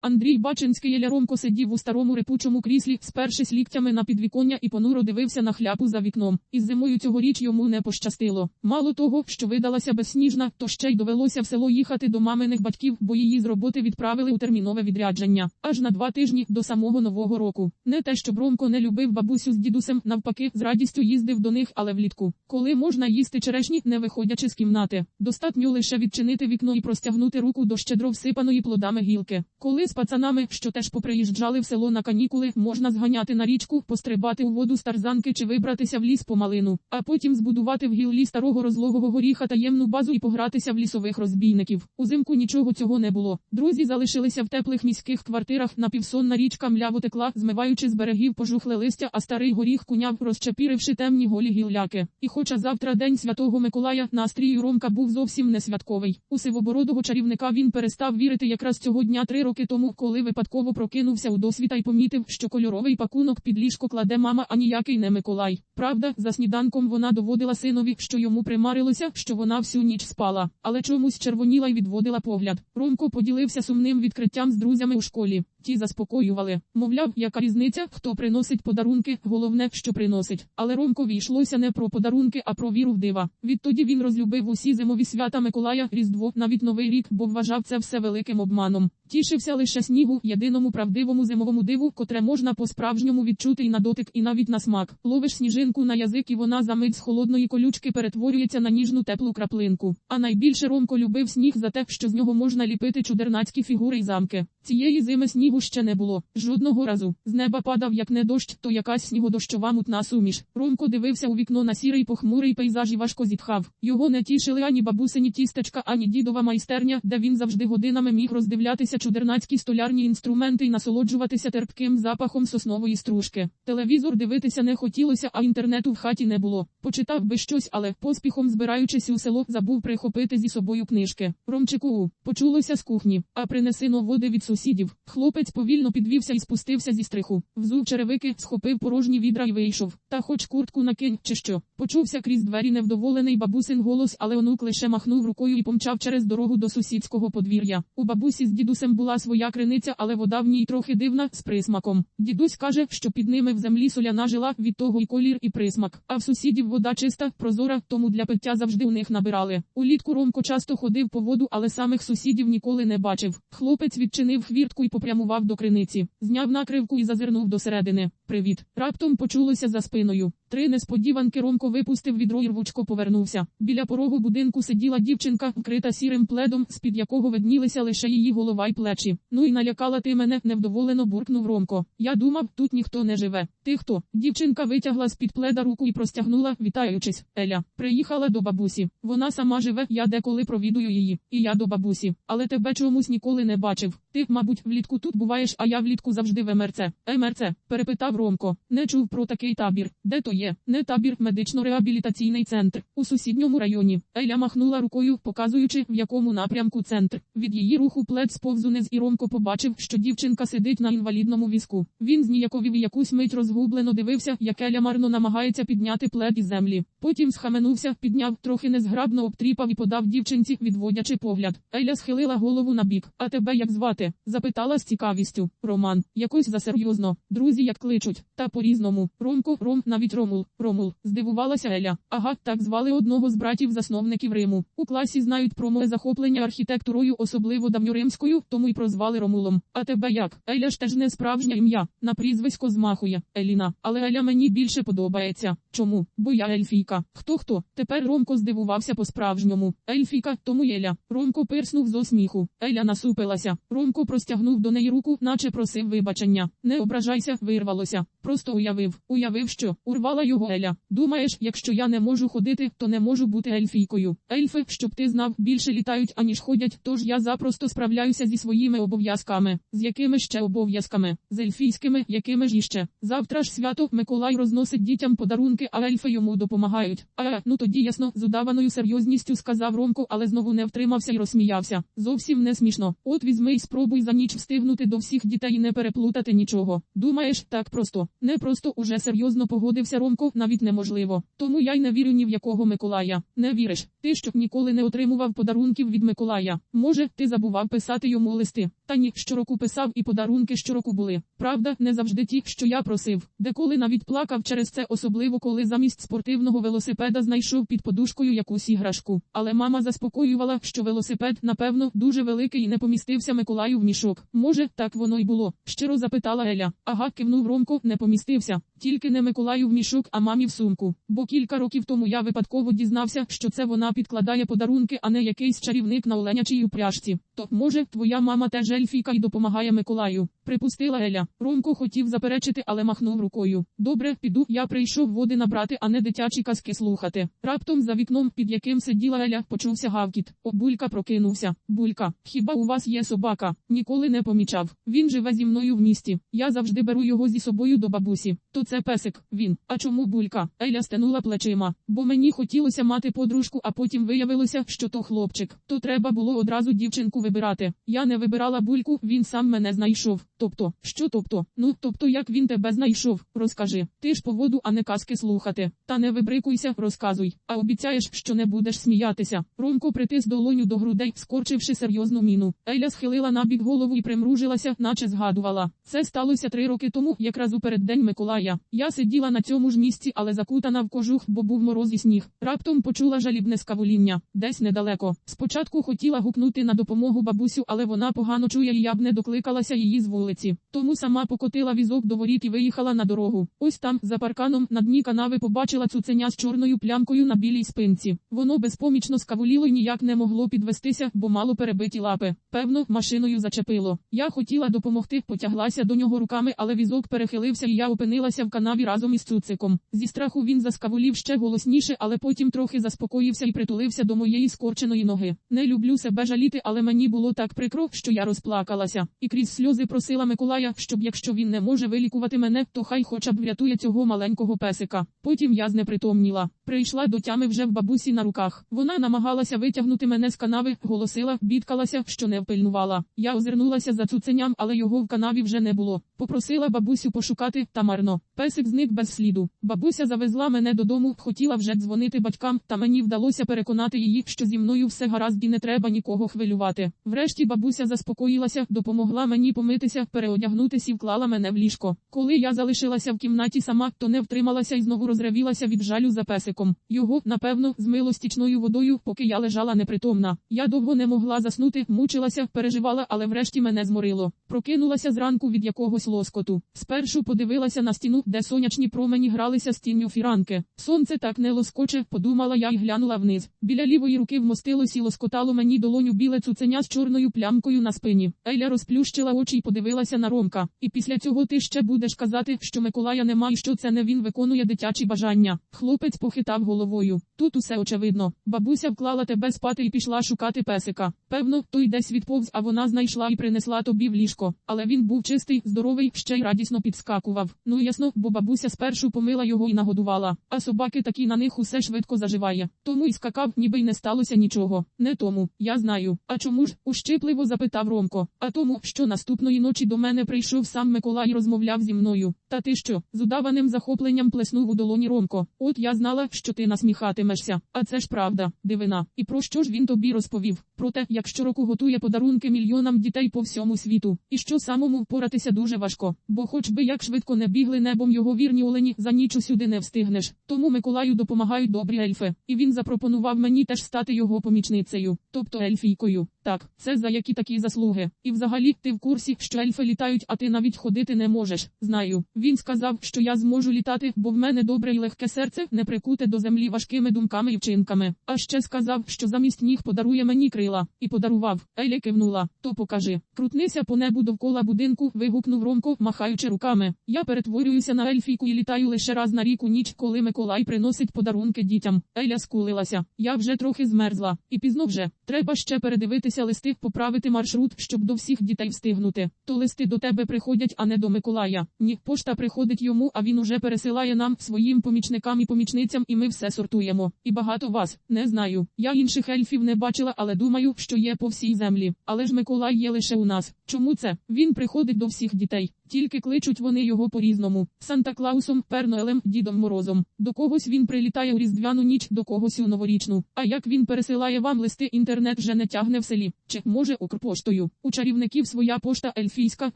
Андрій Бачинський Еля Ромко сидів у старому рипучому кріслі, спершись ліктями на підвіконня і понуро дивився на хляпу за вікном. Із зимою цьогоріч йому не пощастило. Мало того, що видалася безсніжна, то ще й довелося в село їхати до маминих батьків, бо її з роботи відправили у термінове відрядження. Аж на два тижні до самого нового року. Не те, щоб Ромко не любив бабусю з дідусем, навпаки, з радістю їздив до них, але влітку. Коли можна їсти черешні, не виходячи з кімнати. Достатньо лише відчинити вікно і простягнути руку до щедро всипаної плодами гілки. Коли з пацанами, що теж поприїжджали в село на канікули, можна зганяти на річку, пострибати у воду з тарзанки чи вибратися в ліс по малину, а потім збудувати в гіллі старого розлогого горіха таємну базу і погратися в лісових розбійників. Узимку нічого цього не було. Друзі залишилися в теплих міських квартирах. Напівсонна річка мляво текла, змиваючи з берегів пожухле листя, а старий горіх куняв, розчепіривши темні голі гілляки. І хоча завтра день святого Миколая, настрій Ромка був зовсім не святковий. У сивобородого чарівника він перестав вірити якраз цього дня три роки тому, коли випадково прокинувся у досвіта і помітив, що кольоровий пакунок під ліжко кладе мама, а ніякий не Миколай. Правда, за сніданком вона доводила синові, що йому примарилося, що вона всю ніч спала, але чомусь червоніла й відводила погляд. Ромко поділився сумним відкриттям з друзями у школі. Ті заспокоювали, мовляв, яка різниця, хто приносить подарунки, головне, що приносить. Але Ромкові йшлося не про подарунки, а про віру в дива. Відтоді він розлюбив усі зимові свята Миколая, Різдво, навіть Новий рік, бо вважав це все великим обманом. Тішився лише снігу, єдиному правдивому зимовому диву, котре можна по-справжньому відчути і на дотик, і навіть на смак. Ловиш сніжинку на язик, і вона за мить з холодної колючки перетворюється на ніжну теплу краплинку. А найбільше Ромко любив сніг за те, що з нього можна ліпити чудернацькі фігури й замки. Цієї зими снігу ще не було. Жодного разу. З неба падав як не дощ, то якась снігодощова мутна суміш. Ромко дивився у вікно на сірий похмурий пейзаж і важко зітхав. Його не тішили ані бабусині тістечка, ані дідова майстерня, де він завжди годинами міг роздивлятися чудернацькі столярні інструменти і насолоджуватися терпким запахом соснової стружки. Телевізор дивитися не хотілося, а інтернету в хаті не було. Почитав би щось, але поспіхом збираючись у село, забув прихопити зі собою книжки. Ромчику, почулося з кухні, а принеси води від сусідів. Хлопець повільно підвівся і спустився зі стриху. Взув черевики, схопив порожні відра і вийшов. Та хоч куртку накинь, чи що. Почувся крізь двері невдоволений бабусин голос, але онук лише махнув рукою і помчав через дорогу до сусідського подвір'я. У бабусі з дідусем була своя криниця, але вода в ній трохи дивна, з присмаком. Дідусь каже, що під ними в землі соляна жила, від того й колір і присмак. А в сусідів вода чиста, прозора, тому для пиття завжди у них набирали. Улітку Ромко часто ходив по воду, але самих сусідів ніколи не бачив. Хлопець відчинив хвіртку і попрямував до криниці. Зняв накривку і зазирнув до середини. Привіт. Раптом почулося за спиною. Три несподіванки Ромко випустив відро і рвучко повернувся. Біля порогу будинку сиділа дівчинка, вкрита сірим пледом, з-під якого виднілися лише її голова й плечі. Ну і налякала ти мене, невдоволено буркнув Ромко. Я думав, тут ніхто не живе. Ти хто? Дівчинка витягла з-під пледа руку і простягнула, вітаючись. Еля, приїхала до бабусі. Вона сама живе, я деколи провідую її. І я до бабусі. Але тебе чомусь ніколи не бачив. Ти, мабуть, влітку тут буваєш, а я влітку завжди в МРЦ. МРЦ, перепитав Ромко. Не чув про такий табір. Де то є? Не табір, медично-реабілітаційний центр. У сусідньому районі. Еля махнула рукою, показуючи, в якому напрямку центр. Від її руху плед сповз униз і Ромко побачив, що дівчинка сидить на інвалідному візку. Він зніяковів і якусь мить розгублено дивився, як Еля марно намагається підняти плед із землі. Потім схаменувся, підняв, трохи незграбно обтріпав і подав дівчинці, відводячи погляд. Еля схилила голову на бік. А тебе як звати? Запитала з цікавістю. Роман, якось засерйозно. Друзі, як кличуть, та по-різному. Ромко, Ром, навіть Ромул. Ромул, здивувалася Еля. Ага, так звали одного з братів-засновників Риму. У класі знають про моє захоплення архітектурою, особливо давньоримською, тому й прозвали Ромулом. А тебе як? Еля ж теж не справжнє ім'я. На прізвисько змахує. Еліна. Але Еля мені більше подобається. Чому? Бо я ельфійка. Хто хто? Тепер Ромко здивувався по-справжньому. Ельфійка, тому Еля. Ромко пирснув з осміху. Еля насупилася. Ромко простягнув до неї руку, наче просив вибачення. Не ображайся, вирвалося. Просто уявив. Уявив, що урвала його Еля. Думаєш, якщо я не можу ходити, то не можу бути ельфійкою. Ельфи, щоб ти знав, більше літають, аніж ходять, тож я запросто справляюся зі своїми обов'язками. З якими ще обов'язками? З ельфійськими, якими ж іще. Завтра ж свято Миколай розносить дітям подарунки, а ельфи йому допомагають. А, ну тоді ясно, з удаваною серйозністю сказав Ромко, але знову не втримався і розсміявся. Зовсім не смішно. От візьми й спробуй за ніч встигнути до всіх дітей і не переплутати нічого. Думаєш, так просто. Не просто уже серйозно погодився Ромко. Навіть неможливо. Тому я й не вірю ні в якого Миколая. Не віриш? Ти що ніколи не отримував подарунків від Миколая. Може, ти забував писати йому листи. Та ні, щороку писав і подарунки щороку були. Правда, не завжди ті, що я просив. Деколи навіть плакав через це, особливо коли замість спортивного велосипеда знайшов під подушкою якусь іграшку. Але мама заспокоювала, що велосипед, напевно, дуже великий і не помістився Миколаю в мішок. Може, так воно й було. Щиро запитала Еля. Ага, кивнув Ромко, не помістився. Тільки не Миколаю в мішок, а мамі в сумку. Бо кілька років тому я випадково дізнався, що це вона підкладає подарунки, а не якийсь чарівник на оленячій упряжці. То, може, твоя мама теж ельфійка і допомагає Миколаю. Припустила Еля. Ромко хотів заперечити, але махнув рукою. Добре, піду, я прийшов води набрати, а не дитячі казки слухати. Раптом за вікном, під яким сиділа Еля, почувся гавкіт. О, булька прокинувся. Булька, хіба у вас є собака? Ніколи не помічав. Він живе зі мною в місті. Я завжди беру його зі собою до бабусі. То це песик. Він. А чому булька? Еля стенула плечима. Бо мені хотілося мати подружку, а потім виявилося, що то хлопчик. То треба було одразу дівчинку вибирати. Я не вибирала бульку, він сам мене знайшов. Тобто, що тобто? Ну, тобто, як він тебе знайшов? Розкажи. Ти ж по воду, а не казки слухати. Та не вибрикуйся, розказуй. А обіцяєш, що не будеш сміятися. Ромко притис долоню до грудей, скорчивши серйозну міну. Еля схилила набік голову і примружилася, наче згадувала. Це сталося три роки тому, якраз у переддень Миколая. Я сиділа на цьому ж місці, але закутана в кожух, бо був мороз і сніг. Раптом почула жалібне скавуління. Десь недалеко. Спочатку хотіла гукнути на допомогу бабусю, але вона погано чує і я б не докликалася її з вулиці. Тому сама покотила візок до воріт і виїхала на дорогу. Ось там, за парканом, на дні канави побачила цуценя з чорною плямкою на білій спинці. Воно безпомічно скавуліло і ніяк не могло підвестися, бо мало перебиті лапи. Певно, машиною зачепило. Я хотіла допомогти, потяглася до нього руками, але візок перехилився і я опинилася в канаві разом із цуциком. Зі страху він заскавулів ще голосніше, але потім трохи заспокоївся і притулився до моєї скорченої ноги. Не люблю себе жаліти, але мені було так прикро, що я розплакалася. І крізь сльози просила Миколая, щоб якщо він не може вилікувати мене, то хай хоча б врятує цього маленького песика. Потім я знепритомніла. Прийшла до тями вже в бабусі на руках. Вона намагалася витягнути мене з канави, голосила, бідкалася, що не впильнувала. Я озирнулася за цуценям, але його в канаві вже не було. Попросила бабусю пошукати, та марно. Песик зник без сліду. Бабуся завезла мене додому, хотіла вже дзвонити батькам, та мені вдалося переконати її, що зі мною все гаразд і не треба нікого хвилювати. Врешті бабуся заспокоїлася, допомогла мені помитися, переодягнутися і вклала мене в ліжко. Коли я залишилася в кімнаті сама, то не втрималася і знову розревілася від жалю за песиком. Його, напевно, змило стічною водою, поки я лежала непритомна. Я довго не могла заснути, мучилася, переживала, але врешті мене зморило. Прокинулася зранку від якогось лоскоту. Спершу подивилася на стіну, де сонячні промені гралися з тінню фіранки. Сонце так не лоскоче, подумала я і глянула вниз. Біля лівої руки вмостилось і лоскотало мені долоню біле цуценя з чорною плямкою на спині. Еля розплющила очі і подивилася на Ромка. І після цього ти ще будеш казати, що Миколая нема і що це не він виконує дитячі бажання. Хлопець похитав головою. Тут усе очевидно. Бабуся вклала тебе спати і пішла шукати песика. Певно, той десь відповз, а вона знайшла і принесла тобі в ліжко. Але він був чистий, здоровий, ще й радісно підскакував. Ну ясно, бо бабуся спершу помила його і нагодувала. А собаки такі на них усе швидко заживає. Тому і скакав, ніби й не сталося нічого. Не тому, я знаю. А чому ж? ущипливо запитав Ромко. А тому, що наступної ночі до мене прийшов сам Миколай і розмовляв зі мною. Та ти що? З удаваним захопленням плеснув у долоні Ромко. От я знала, що ти насміхатимешся. А це ж правда, дивина. І про що ж він тобі розповів? Про те, як щороку готує подарунки мільйонам дітей по всьому світу. І що самому впоратися дуже важко. Бо хоч би як швидко не бігли небом його вірні олені, за ніч усюди не встигнеш. Тому Миколаю допомагають добрі ельфи. І він запропонував мені теж стати його помічницею, тобто ельфійкою. Так, це за які такі заслуги. І взагалі ти в курсі, що ельфи літають, а ти навіть ходити не можеш. Знаю. Він сказав, що я зможу літати, бо в мене добре і легке серце не прикуте до землі важкими думками і вчинками. А ще сказав, що замість ніг подарує мені крила. І подарував. Еля кивнула. То покажи. Крутнися по небу довкола будинку, вигукнув Ромко, махаючи руками. Я перетворююся на ельфійку і літаю лише раз на рік у ніч, коли Миколай приносить подарунки дітям. Еля скулилася. Я вже трохи змерзла. І пізно вже. Треба ще передивитися листи, поправити маршрут, щоб до всіх дітей встигнути. То листи до тебе приходять, а не до Миколая. Ні, пошта приходить йому, а він уже пересилає нам своїм помічникам і помічницям, і ми все сортуємо. І багато вас не знаю. Я інших ельфів не бачила, але думаю, що є по всій землі. Але ж Миколай є лише у нас. Чому це? Він приходить до всіх дітей. Тільки кличуть вони його по-різному. Санта Клаусом, Перноелем, Дідом Морозом. До когось він прилітає у різдвяну ніч, до когось у новорічну. А як він пересилає вам листи, інтернет вже не тягне в селі. Чи може Укрпоштою? У чарівників своя пошта ельфійська,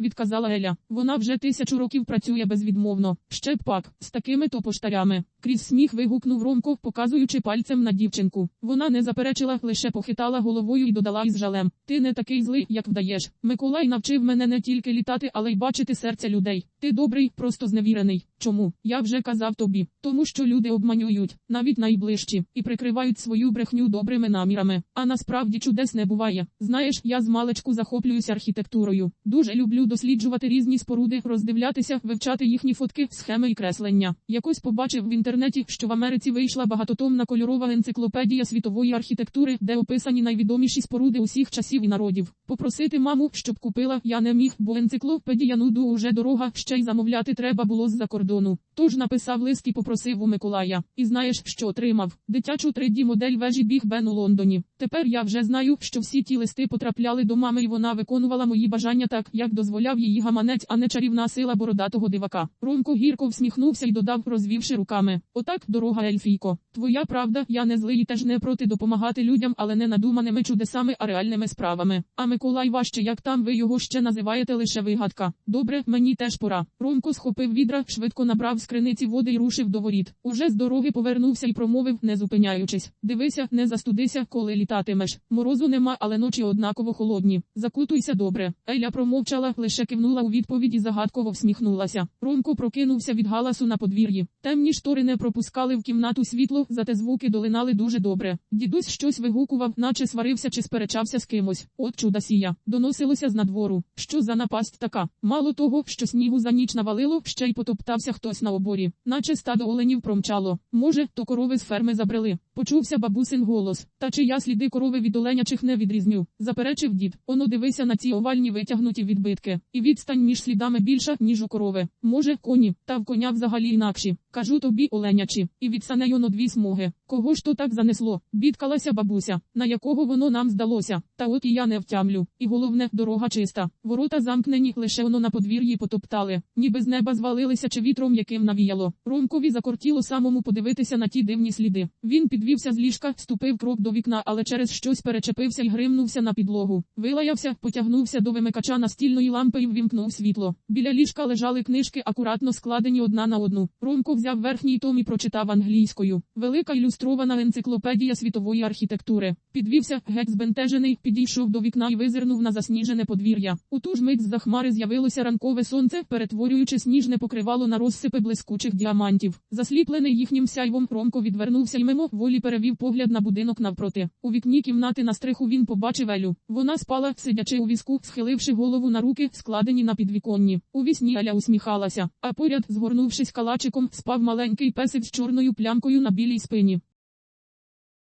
відказала Еля. Вона вже тисячу років працює безвідмовно. Ще б пак, з такими то поштарями. Крізь сміх вигукнув Ромко, показуючи пальцем на дівчинку. Вона не заперечила, лише похитала головою і додала із жалем: Ти не такий злий, як вдаєш. Миколай навчив мене не тільки літати, але й бачити серця людей. Ти добрий, просто зневірений. Чому? Я вже казав тобі. Тому що люди обманюють, навіть найближчі, і прикривають свою брехню добрими намірами. А насправді чудес не буває. Знаєш, я з маличку захоплююся архітектурою. Дуже люблю досліджувати різні споруди, роздивлятися, вивчати їхні фотки, схеми і креслення. Якось побачив в інтернеті, що в Америці вийшла багатотомна кольорова енциклопедія світової архітектури, де описані найвідоміші споруди усіх часів і народів. Попросити маму, щоб купила, я не міг, бо енциклопедія нуду уже дорога, ще й замовляти треба було з-за кордону. Тож написав лист і попросив у Миколая. І знаєш, що отримав? Дитячу 3D модель вежі Біг Бен у Лондоні. Тепер я вже знаю, що всі ті листи потрапляли до мами, і вона виконувала мої бажання так, як дозволяв її гаманець, а не чарівна сила бородатого дивака. Ромко гірко всміхнувся і додав, розвівши руками. Отак, дорога Ельфійко. Твоя правда, я не злий і теж не проти допомагати людям, але не надуманими чудесами, а реальними справами. А Миколай важче, як там ви його ще називаєте лише вигадка. Добре, мені теж пора. Ромко схопив відра, швидко набрав з криниці води і рушив до воріт. Уже з дороги повернувся і промовив, не зупиняючись. Дивися, не застудися, коли літатимеш. Морозу нема, але ночі однаково холодні. Закутуйся добре. Еля промовчала, лише кивнула у відповідь і загадково всміхнулася. Ромко прокинувся від галасу на подвір'ї. Темні штори не пропускали в кімнату світло, зате звуки долинали дуже добре. Дідусь щось вигукував, наче сварився чи сперечався з кимось. От чудасія. Доносилося з надвору. Що за напасть така? Мало того, що снігу за ніч навалило, ще й потоптався хтось на оборі, наче стадо оленів промчало. Може, то корови з ферми забрели. Почувся бабусин голос. Та чи я сліди корови від оленячих не відрізню? Заперечив дід. Оно дивися на ці овальні витягнуті відбитки. І відстань між слідами більша, ніж у корови. Може, коні, та в коня взагалі інакші. Кажу тобі, оленячі. І від санейоно дві смуги. Кого ж то так занесло? Бідкалася бабуся, на якого воно нам здалося. Та от і я не втямлю. І головне, дорога чиста. Ворота замкнені, лише воно на подвір'ї потоптали. Ніби з неба звалилися чи вітром яким навіяло. Ромкові закортіло самому подивитися на ті дивні сліди. Він підвівся з ліжка, ступив крок до вікна, але через щось перечепився і гримнувся на підлогу. Вилаявся, потягнувся до вимикача настільної лампи і ввімкнув світло. Біля ліжка лежали книжки, акуратно складені одна на одну. Ромко взяв верхній том і прочитав англійською. Велика ілюстрована енциклопедія світової архітектури. Підвівся, геть збентежений, підійшов до вікна і визирнув на засніжене подвір'я. У ту ж мить з-за хмари з'явилося ранкове сонце, перетворюючи сніжне покривало на розсипи блискучих діамантів. Засліплений їхнім сяйвом, Ромко відвернувся й мимо волі перевів погляд на будинок навпроти. У вікні кімнати на стриху він побачив Елю. Вона спала, сидячи у візку, схиливши голову на руки, складені на підвіконні. У вісні Еля усміхалася, а поряд, згорнувшись калачиком, спав маленький песик з чорною плямкою на білій спині.